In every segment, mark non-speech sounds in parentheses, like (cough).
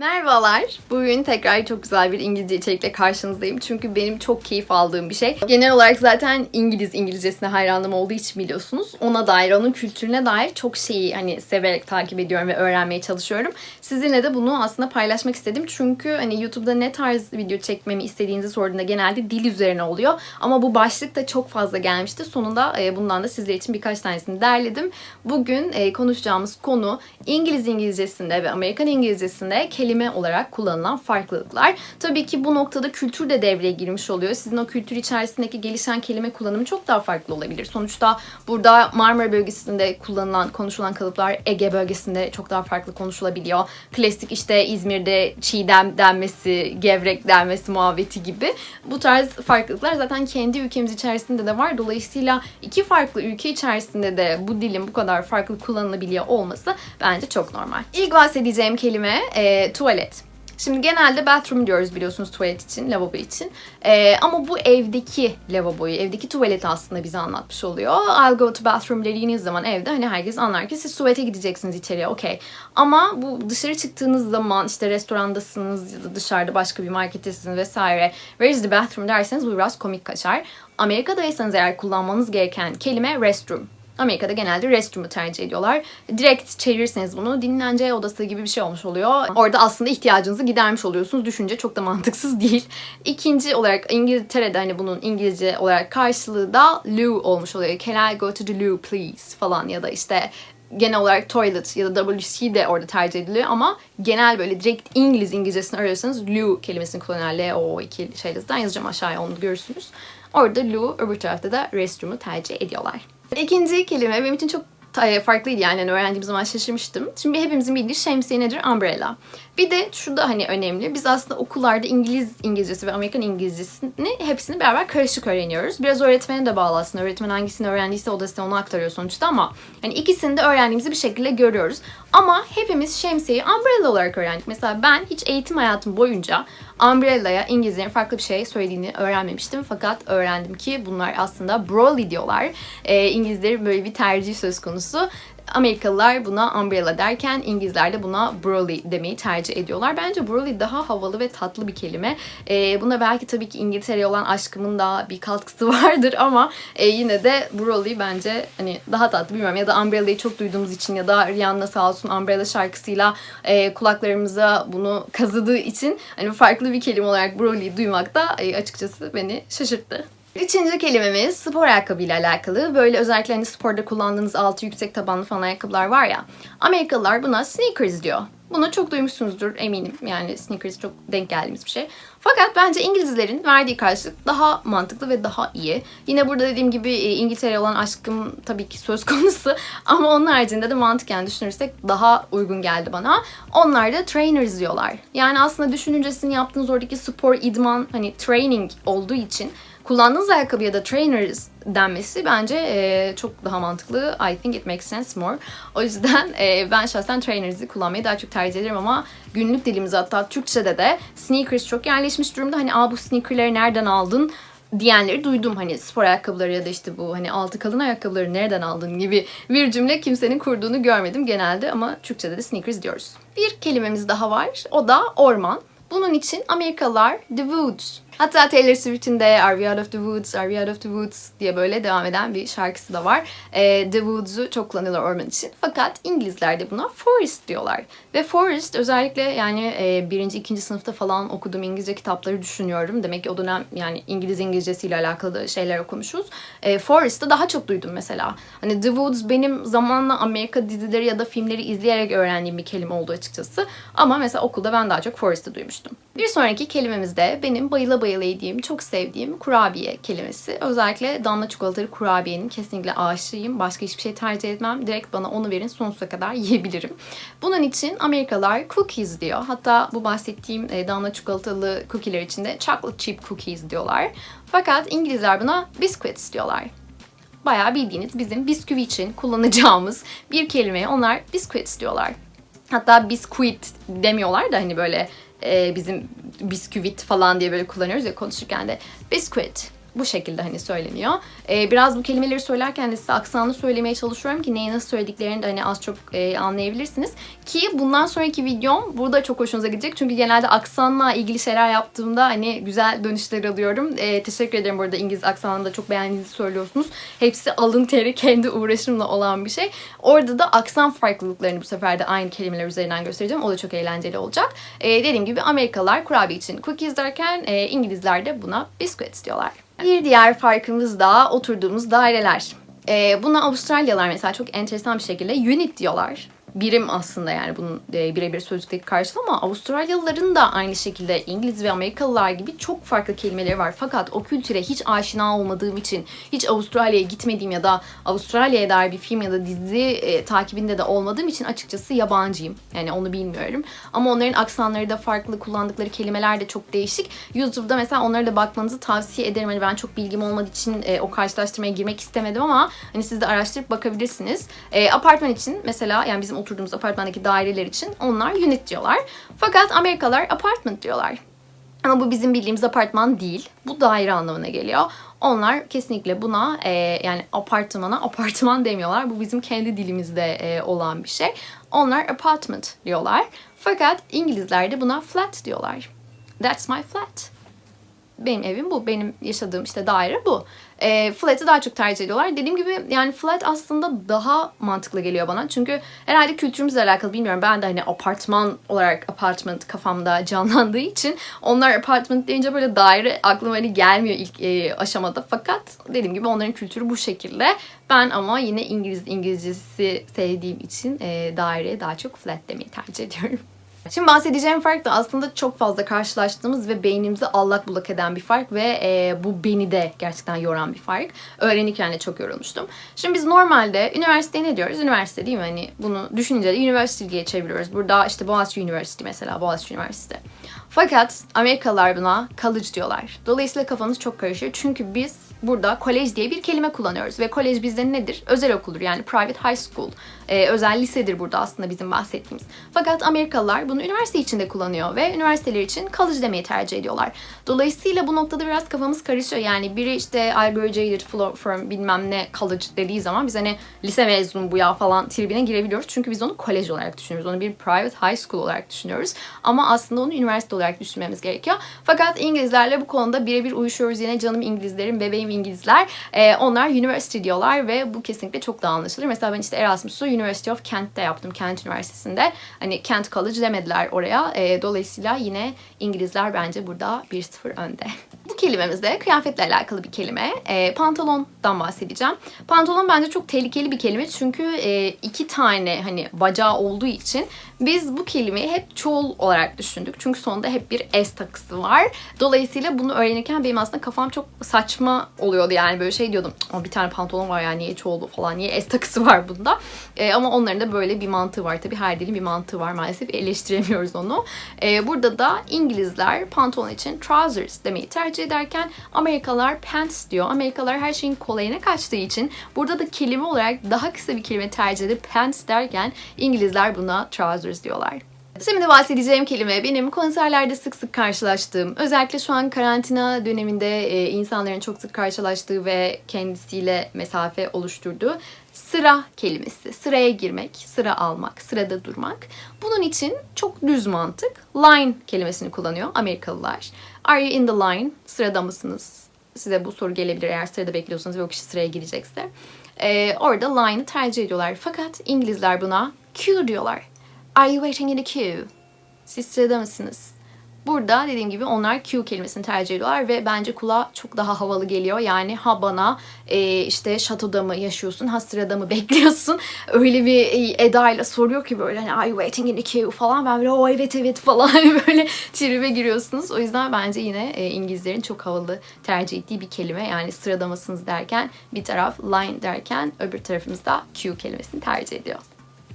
Merhabalar. Bugün tekrar çok güzel bir İngilizce içerikle karşınızdayım. Çünkü benim çok keyif aldığım bir şey. Genel olarak zaten İngiliz İngilizcesine hayranlığım olduğu için biliyorsunuz. Ona dair, onun kültürüne dair çok şeyi hani severek takip ediyorum ve öğrenmeye çalışıyorum. Sizinle de bunu aslında paylaşmak istedim. Çünkü hani YouTube'da ne tarz video çekmemi istediğinizi sorduğunda genelde dil üzerine oluyor. Ama bu başlık da çok fazla gelmişti. Sonunda e, bundan da sizler için birkaç tanesini derledim. Bugün e, konuşacağımız konu İngiliz İngilizcesinde ve Amerikan İngilizcesinde kelime olarak kullanılan farklılıklar. Tabii ki bu noktada kültür de devreye girmiş oluyor. Sizin o kültür içerisindeki gelişen kelime kullanımı çok daha farklı olabilir. Sonuçta burada Marmara bölgesinde kullanılan, konuşulan kalıplar Ege bölgesinde çok daha farklı konuşulabiliyor. Klasik işte İzmir'de çiğdem denmesi, gevrek denmesi muhabbeti gibi. Bu tarz farklılıklar zaten kendi ülkemiz içerisinde de var. Dolayısıyla iki farklı ülke içerisinde de bu dilin bu kadar farklı kullanılabiliyor olması bence çok normal. İlk bahsedeceğim kelime e, tuvalet. Şimdi genelde bathroom diyoruz biliyorsunuz tuvalet için, lavabo için. Ee, ama bu evdeki lavaboyu, evdeki tuvaleti aslında bize anlatmış oluyor. I'll go to bathroom dediğiniz zaman evde hani herkes anlar ki siz tuvalete gideceksiniz içeriye okey. Ama bu dışarı çıktığınız zaman işte restorandasınız ya da dışarıda başka bir markettesiniz vesaire. Where is the bathroom derseniz bu biraz komik kaçar. Amerika'daysanız eğer kullanmanız gereken kelime restroom. Amerika'da genelde restroom'u tercih ediyorlar. Direkt çevirirseniz bunu dinlence odası gibi bir şey olmuş oluyor. Orada aslında ihtiyacınızı gidermiş oluyorsunuz. Düşünce çok da mantıksız (laughs) değil. İkinci olarak İngiltere'de hani bunun İngilizce olarak karşılığı da loo olmuş oluyor. Can I go to the loo please falan ya da işte genel olarak toilet ya da WC de orada tercih ediliyor ama genel böyle direkt İngiliz İngilizcesini arıyorsanız loo kelimesini kullanıyorlar. L-O iki şeylerinden yazacağım aşağıya onu görürsünüz. Orada loo öbür tarafta da restroom'u tercih ediyorlar. İkinci kelime benim için çok farklıydı yani hani öğrendiğim zaman şaşırmıştım. Şimdi hepimizin bildiği şemsiye nedir? Umbrella. Bir de şu da hani önemli. Biz aslında okullarda İngiliz İngilizcesi ve Amerikan İngilizcesini hepsini beraber karışık öğreniyoruz. Biraz öğretmene de bağlı aslında. Öğretmen hangisini öğrendiyse o da size onu aktarıyor sonuçta ama hani ikisini de öğrendiğimizi bir şekilde görüyoruz. Ama hepimiz şemsiyeyi umbrella olarak öğrendik. Mesela ben hiç eğitim hayatım boyunca umbrella'ya İngilizlerin farklı bir şey söylediğini öğrenmemiştim. Fakat öğrendim ki bunlar aslında brolly diyorlar. Ee, İngilizlerin böyle bir tercih söz konusu. Amerikalılar buna umbrella derken İngilizler de buna brolly demeyi tercih ediyorlar. Bence brolly daha havalı ve tatlı bir kelime. E, buna belki tabii ki İngiltere'ye olan aşkımın da bir katkısı (laughs) vardır ama e, yine de brolly bence hani daha tatlı bilmiyorum ya da umbrella'yı çok duyduğumuz için ya da Rihanna sağ olsun umbrella şarkısıyla e, kulaklarımıza bunu kazıdığı için hani farklı bir kelime olarak brolly duymak da e, açıkçası beni şaşırttı. Üçüncü kelimemiz spor ayakkabı ile alakalı. Böyle özellikle hani sporda kullandığınız altı yüksek tabanlı falan ayakkabılar var ya. Amerikalılar buna sneakers diyor. Bunu çok duymuşsunuzdur eminim. Yani sneakers çok denk geldiğimiz bir şey. Fakat bence İngilizlerin verdiği karşılık daha mantıklı ve daha iyi. Yine burada dediğim gibi İngiltere'ye olan aşkım tabii ki söz (laughs) konusu. Ama onun haricinde de mantıken düşünürsek daha uygun geldi bana. Onlar da trainers diyorlar. Yani aslında düşününce sizin yaptığınız oradaki spor, idman, hani training olduğu için kullandığınız ayakkabı ya da trainers denmesi bence e, çok daha mantıklı. I think it makes sense more. O yüzden e, ben şahsen trainers'ı kullanmayı daha çok tercih ederim ama günlük dilimize hatta Türkçe'de de sneakers çok yerleşmiş durumda. Hani aa bu sneakerleri nereden aldın? diyenleri duydum hani spor ayakkabıları ya da işte bu hani altı kalın ayakkabıları nereden aldın gibi bir cümle kimsenin kurduğunu görmedim genelde ama Türkçe'de de sneakers diyoruz. Bir kelimemiz daha var o da orman. Bunun için Amerikalılar the woods Hatta Taylor Swift'in de Are We Out of the Woods, Are We Out of the Woods diye böyle devam eden bir şarkısı da var. E, the Woods'u çok kullanıyorlar orman için. Fakat İngilizler de buna forest diyorlar. Ve forest özellikle yani e, birinci, ikinci sınıfta falan okuduğum İngilizce kitapları düşünüyorum. Demek ki o dönem yani İngiliz İngilizcesiyle alakalı şeyler okumuşuz. E, forest'ı daha çok duydum mesela. Hani The Woods benim zamanla Amerika dizileri ya da filmleri izleyerek öğrendiğim bir kelime oldu açıkçası. Ama mesela okulda ben daha çok forest'ı duymuştum. Bir sonraki kelimemiz de benim bayıla bayıla yediğim, çok sevdiğim kurabiye kelimesi. Özellikle damla çikolatalı kurabiyenin kesinlikle aşığıyım. Başka hiçbir şey tercih etmem. Direkt bana onu verin sonsuza kadar (laughs) yiyebilirim. Bunun için Amerikalılar cookies diyor. Hatta bu bahsettiğim e, damla çikolatalı cookie'ler içinde chocolate chip cookies diyorlar. Fakat İngilizler buna biscuits diyorlar bayağı bildiğiniz bizim bisküvi için kullanacağımız bir kelimeye onlar biscuits diyorlar. Hatta biscuit demiyorlar da hani böyle e, bizim bisküvit falan diye böyle kullanıyoruz ya konuşurken de. Biscuit Bu şekilde hani söyleniyor. Ee, biraz bu kelimeleri söylerken de size aksanlı söylemeye çalışıyorum ki neyi nasıl söylediklerini de hani az çok e, anlayabilirsiniz. Ki bundan sonraki videom burada çok hoşunuza gidecek. Çünkü genelde aksanla ilgili şeyler yaptığımda hani güzel dönüşler alıyorum. Ee, teşekkür ederim burada İngiliz aksanını da çok beğendiğinizi söylüyorsunuz. Hepsi alın teri kendi uğraşımla olan bir şey. Orada da aksan farklılıklarını bu sefer de aynı kelimeler üzerinden göstereceğim. O da çok eğlenceli olacak. Ee, dediğim gibi Amerikalılar kurabiye için cookies derken e, İngilizler de buna biscuits diyorlar. Bir diğer farkımız da oturduğumuz daireler. Ee, buna Avustralyalılar mesela çok enteresan bir şekilde unit diyorlar. Birim aslında yani bunun e, birebir sözlükteki karşılığı ama Avustralyalıların da aynı şekilde İngiliz ve Amerikalılar gibi çok farklı kelimeleri var. Fakat o kültüre hiç aşina olmadığım için, hiç Avustralya'ya gitmediğim ya da Avustralya'ya dair bir film ya da dizi e, takibinde de olmadığım için açıkçası yabancıyım. Yani onu bilmiyorum. Ama onların aksanları da farklı, kullandıkları kelimeler de çok değişik. YouTube'da mesela onlara da bakmanızı tavsiye ederim. Hani ben çok bilgim olmadığı için e, o karşılaştırmaya girmek istemedim ama hani siz de araştırıp bakabilirsiniz. E, apartman için mesela yani bizim oturduğumuz apartmandaki daireler için onlar unit diyorlar. Fakat Amerikalılar apartment diyorlar. Ama bu bizim bildiğimiz apartman değil. Bu daire anlamına geliyor. Onlar kesinlikle buna e, yani apartmana apartman demiyorlar. Bu bizim kendi dilimizde e, olan bir şey. Onlar apartment diyorlar. Fakat İngilizler de buna flat diyorlar. That's my flat benim evim bu. Benim yaşadığım işte daire bu. E, flat'ı daha çok tercih ediyorlar. Dediğim gibi yani flat aslında daha mantıklı geliyor bana. Çünkü herhalde kültürümüzle alakalı bilmiyorum. Ben de hani apartman olarak apartment kafamda (laughs) canlandığı için onlar apartment deyince böyle daire aklıma hani gelmiyor ilk e, aşamada. Fakat dediğim gibi onların kültürü bu şekilde. Ben ama yine İngiliz İngilizcesi sevdiğim için e, daireye daha çok flat demeyi tercih ediyorum. Şimdi bahsedeceğim fark da aslında çok fazla karşılaştığımız ve beynimizi allak bullak eden bir fark ve e, bu beni de gerçekten yoran bir fark. Öğrenirken de çok yorulmuştum. Şimdi biz normalde üniversiteye ne diyoruz? Üniversite değil mi? Hani bunu düşününce de üniversite diye çeviriyoruz. Burada işte Boğaziçi Üniversitesi mesela Boğaziçi Üniversitesi. Fakat Amerikalılar buna college diyorlar. Dolayısıyla kafanız çok karışır. Çünkü biz burada kolej diye bir kelime kullanıyoruz. Ve kolej bizde nedir? Özel okuldur yani private high school. Ee, özel lisedir burada aslında bizim bahsettiğimiz. Fakat Amerikalılar bunu üniversite içinde kullanıyor ve üniversiteler için college demeyi tercih ediyorlar. Dolayısıyla bu noktada biraz kafamız karışıyor. Yani biri işte I graduated from bilmem ne college dediği zaman biz hani lise mezunu bu ya falan tribine girebiliyoruz. Çünkü biz onu kolej olarak düşünüyoruz. Onu bir private high school olarak düşünüyoruz. Ama aslında onu üniversite olarak düşünmemiz gerekiyor. Fakat İngilizlerle bu konuda birebir uyuşuyoruz. Yine canım İngilizlerim, bebeğim İngilizler. Ee, onlar university diyorlar ve bu kesinlikle çok daha anlaşılır. Mesela ben işte Erasmus'u University of Kent'te yaptım. Kent Üniversitesi'nde. Hani Kent College demediler oraya. Ee, dolayısıyla yine İngilizler bence burada 1-0 önde. (laughs) Bu kelimemiz de kıyafetle alakalı bir kelime. E, pantolondan bahsedeceğim. Pantolon bence çok tehlikeli bir kelime çünkü e, iki tane hani bacağı olduğu için biz bu kelimeyi hep çoğul olarak düşündük. Çünkü sonunda hep bir s takısı var. Dolayısıyla bunu öğrenirken benim aslında kafam çok saçma oluyordu yani böyle şey diyordum. bir tane pantolon var ya niye çoğulu falan niye s takısı (laughs) var bunda. E, ama onların da böyle bir mantığı var. Tabii her dilin bir mantığı var maalesef eleştiremiyoruz onu. E, burada da İngilizler pantolon için trousers demeyi tercih ederken Amerikalılar pants diyor. Amerikalılar her şeyin kolayına kaçtığı için burada da kelime olarak daha kısa bir kelime tercih edip pants derken İngilizler buna trousers diyorlar. Şimdi bahsedeceğim kelime benim konserlerde sık sık karşılaştığım, özellikle şu an karantina döneminde e, insanların çok sık karşılaştığı ve kendisiyle mesafe oluşturduğu sıra kelimesi. Sıraya girmek, sıra almak, sırada durmak. Bunun için çok düz mantık line kelimesini kullanıyor Amerikalılar. Are you in the line? Sırada mısınız? Size bu soru gelebilir eğer sırada bekliyorsanız ve o kişi sıraya girecekse. Ee, orada line'ı tercih ediyorlar. Fakat İngilizler buna queue diyorlar. Are you waiting in the queue? Siz sırada mısınız? Burada dediğim gibi onlar Q kelimesini tercih ediyorlar ve bence kulağa çok daha havalı geliyor. Yani ha bana e, işte şatoda mı yaşıyorsun, ha sırada mı (laughs) bekliyorsun? Öyle bir e, edayla soruyor ki böyle hani are you waiting in the queue falan. Ben böyle o oh, evet evet falan (laughs) hani böyle tribe giriyorsunuz. O yüzden bence yine e, İngilizlerin çok havalı tercih ettiği bir kelime. Yani sırada mısınız derken bir taraf line derken öbür tarafımızda Q kelimesini tercih ediyor.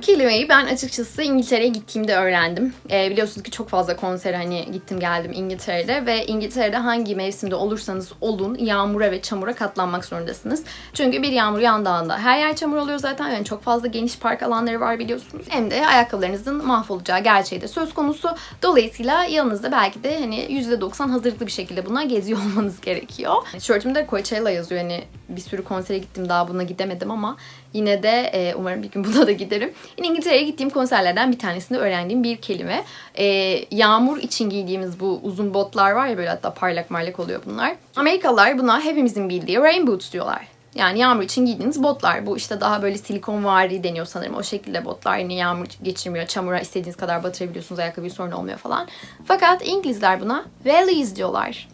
Kelimeyi ben açıkçası İngiltere'ye gittiğimde öğrendim. Ee, biliyorsunuz ki çok fazla konser hani gittim geldim İngiltere'de ve İngiltere'de hangi mevsimde olursanız olun yağmura ve çamura katlanmak zorundasınız. Çünkü bir yağmur yağındığında her yer çamur oluyor zaten. Yani çok fazla geniş park alanları var biliyorsunuz. Hem de ayakkabılarınızın mahvolacağı gerçeği de söz konusu. Dolayısıyla yanınızda belki de hani %90 hazırlıklı bir şekilde buna geziyor (laughs) olmanız gerekiyor. Tişörtümde Coachella yazıyor. Hani bir sürü konsere gittim daha buna gidemedim ama yine de e, umarım bir gün (laughs) buna da giderim. Yine İngiltere'ye gittiğim konserlerden bir tanesinde öğrendiğim bir kelime. E, yağmur için giydiğimiz bu uzun botlar var ya böyle hatta parlak parlak oluyor bunlar. Amerikalılar buna hepimizin bildiği rain boots diyorlar. Yani yağmur için giydiğiniz botlar. Bu işte daha böyle silikon vari deniyor sanırım. O şekilde botlar. Yani yağmur geçirmiyor. Çamura istediğiniz kadar batırabiliyorsunuz. Ayakkabı bir sorun olmuyor falan. Fakat İngilizler buna wellies diyorlar.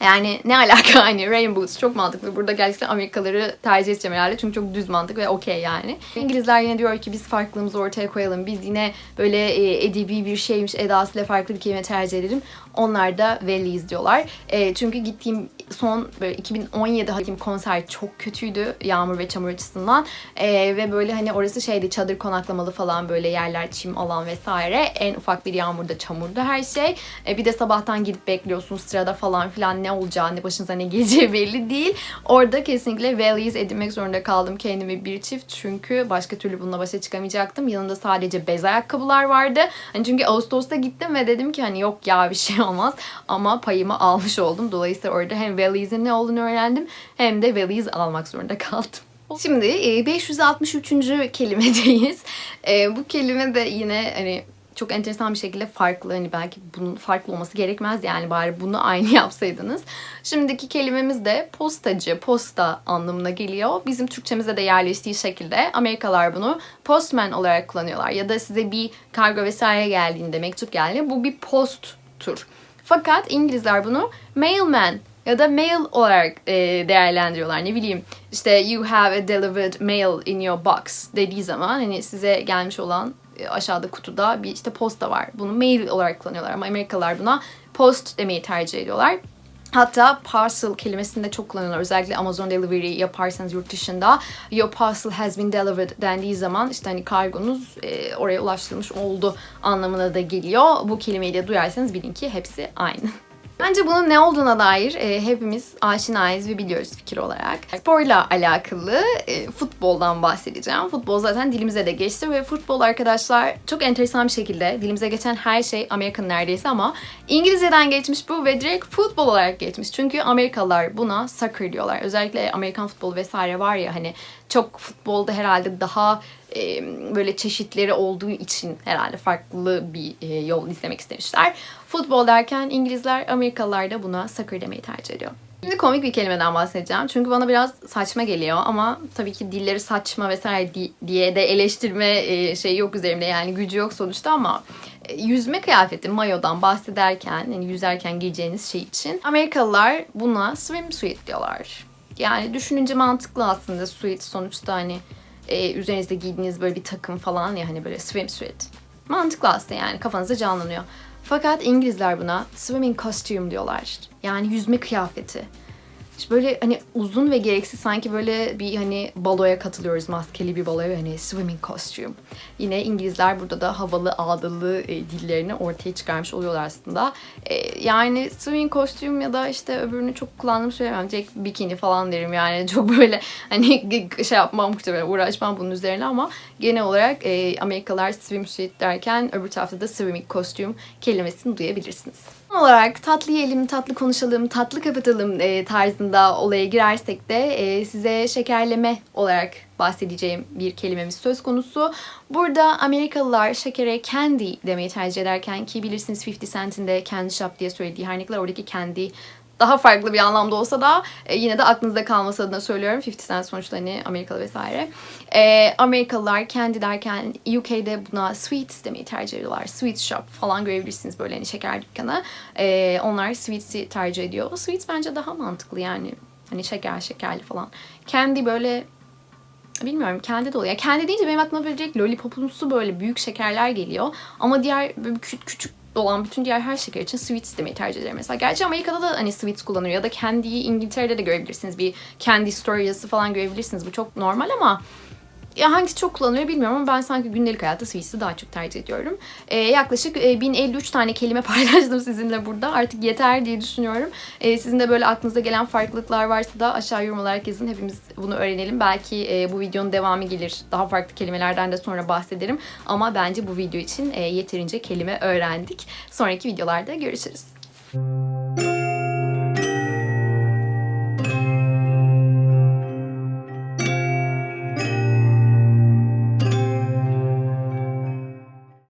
Yani ne alaka (laughs) hani Rain Boots çok mantıklı. Burada gerçekten Amerikalıları tercih edeceğim herhalde. Çünkü çok düz mantık ve okey yani. İngilizler yine diyor ki biz farklılığımızı ortaya koyalım. Biz yine böyle e, edebi bir şeymiş edasıyla farklı bir kelime tercih edelim. Onlar da Wellies diyorlar. E, çünkü gittiğim son böyle 2017 gittiğim konser çok kötüydü yağmur ve çamur açısından. E, ve böyle hani orası şeydi çadır konaklamalı falan böyle yerler çim alan vesaire. En ufak bir yağmurda çamurda her şey. E, bir de sabahtan gidip bekliyorsun sırada falan filan ne olacağı ne başınıza ne (laughs) geleceği belli değil. Orada kesinlikle Wellies edinmek zorunda kaldım kendime bir çift. Çünkü başka türlü bununla başa çıkamayacaktım. Yanında sadece bez ayakkabılar vardı. Hani çünkü Ağustos'ta gittim ve dedim ki hani yok ya bir şey (laughs) olmaz. Ama payımı almış oldum. Dolayısıyla orada hem Wellies'in ne olduğunu öğrendim hem de Wellies almak zorunda kaldım. Şimdi e, 563. kelimedeyiz. E, Bu kelime de yine hani çok enteresan bir şekilde farklı. Hani belki bunun farklı olması gerekmez yani bari bunu aynı (laughs) yapsaydınız. Şimdiki kelimemiz de postacı, posta anlamına geliyor. Bizim Türkçemize de yerleştiği şekilde Amerikalılar bunu postman olarak kullanıyorlar. Ya da size bir kargo vesaire geldiğinde, mektup geldiğinde bu bir posttur. Fakat İngilizler bunu mailman ya da mail olarak e, değerlendiriyorlar. Ne bileyim işte you have a delivered mail in your box dediği zaman hani size gelmiş olan e, aşağıda kutuda bir işte posta var. Bunu mail olarak kullanıyorlar ama Amerikalılar buna post demeyi tercih ediyorlar. Hatta parcel kelimesini de çok kullanıyorlar. Özellikle Amazon Delivery yaparsanız yurt dışında your parcel has been delivered dendiği zaman işte hani kargonuz e, oraya ulaştırılmış oldu anlamına da geliyor. Bu kelimeyi de duyarsanız bilin ki hepsi aynı. Bence bunun ne olduğuna dair e, hepimiz aşinayız ve biliyoruz fikir olarak. Sporla alakalı e, futboldan bahsedeceğim. Futbol zaten dilimize de geçti ve futbol arkadaşlar çok enteresan bir şekilde dilimize geçen her şey Amerikan neredeyse ama İngilizceden geçmiş bu ve direkt futbol olarak geçmiş. Çünkü Amerikalılar buna soccer diyorlar. Özellikle Amerikan futbolu vesaire var ya hani çok futbolda herhalde daha böyle çeşitleri olduğu için herhalde farklı bir yol izlemek istemişler. Futbol derken İngilizler, Amerikalılar da buna soccer demeyi tercih ediyor. Şimdi komik bir kelimeden bahsedeceğim. Çünkü bana biraz saçma geliyor ama tabii ki dilleri saçma vesaire di- diye de eleştirme e, şey yok üzerimde yani gücü yok sonuçta ama yüzme kıyafeti mayodan bahsederken yani yüzerken giyeceğiniz şey için Amerikalılar buna swimsuit diyorlar. Yani düşününce mantıklı aslında suit sonuçta hani e, üzerinizde giydiğiniz böyle bir takım falan ya hani böyle swimsuit. Mantıklı aslında yani kafanızda canlanıyor. Fakat İngilizler buna swimming costume diyorlar. Yani yüzme kıyafeti. İşte böyle hani uzun ve gereksiz sanki böyle bir hani baloya katılıyoruz maskeli bir baloya hani swimming costume. Yine İngilizler burada da havalı ağdalı e, dillerini ortaya çıkarmış oluyorlar aslında. E, yani swimming costume ya da işte öbürünü çok kullandığımı söylemem. Direkt bikini falan derim yani (laughs) çok böyle hani şey yapmam muhtemelen uğraşmam bunun üzerine ama genel olarak e, Amerikalılar swimsuit derken öbür tarafta da swimming costume kelimesini duyabilirsiniz olarak tatlı yiyelim, tatlı konuşalım, tatlı kapatalım e, tarzında olaya girersek de e, size şekerleme olarak bahsedeceğim bir kelimemiz söz konusu. Burada Amerikalılar şekere candy demeyi tercih ederken ki bilirsiniz 50 Cent'in de candy shop diye söylediği her ne kadar oradaki candy daha farklı bir anlamda olsa da e, yine de aklınızda kalması adına söylüyorum. 50 Cent sonuçta hani Amerikalı vesaire. E, Amerikalılar kendi derken UK'de buna sweets demeyi tercih ediyorlar. Sweet shop falan görebilirsiniz böyle hani şeker dükkanı. E, onlar sweets'i tercih ediyor. Sweets bence daha mantıklı yani. Hani şeker şekerli falan. Kendi böyle bilmiyorum kendi de oluyor. Kendi deyince benim aklıma böyle direkt lollipopumsu böyle büyük şekerler geliyor. Ama diğer küçük olan bütün diğer her şeker için sweets demeyi tercih ederim mesela. Gerçi Amerika'da da hani sweets kullanıyor ya da candy'yi İngiltere'de de görebilirsiniz. Bir candy store yazısı falan görebilirsiniz. Bu çok normal ama Ya hangisi çok kullanılıyor bilmiyorum ama ben sanki gündelik hayatta Swiss'i daha çok tercih ediyorum. Ee, yaklaşık e, 1053 tane kelime (laughs) paylaştım sizinle burada. Artık yeter diye düşünüyorum. Ee, sizin de böyle aklınıza gelen farklılıklar varsa da aşağı yorum olarak yazın. Hepimiz bunu öğrenelim. Belki e, bu videonun devamı gelir. Daha farklı kelimelerden de sonra bahsederim. Ama bence bu video için e, yeterince kelime öğrendik. Sonraki videolarda görüşürüz.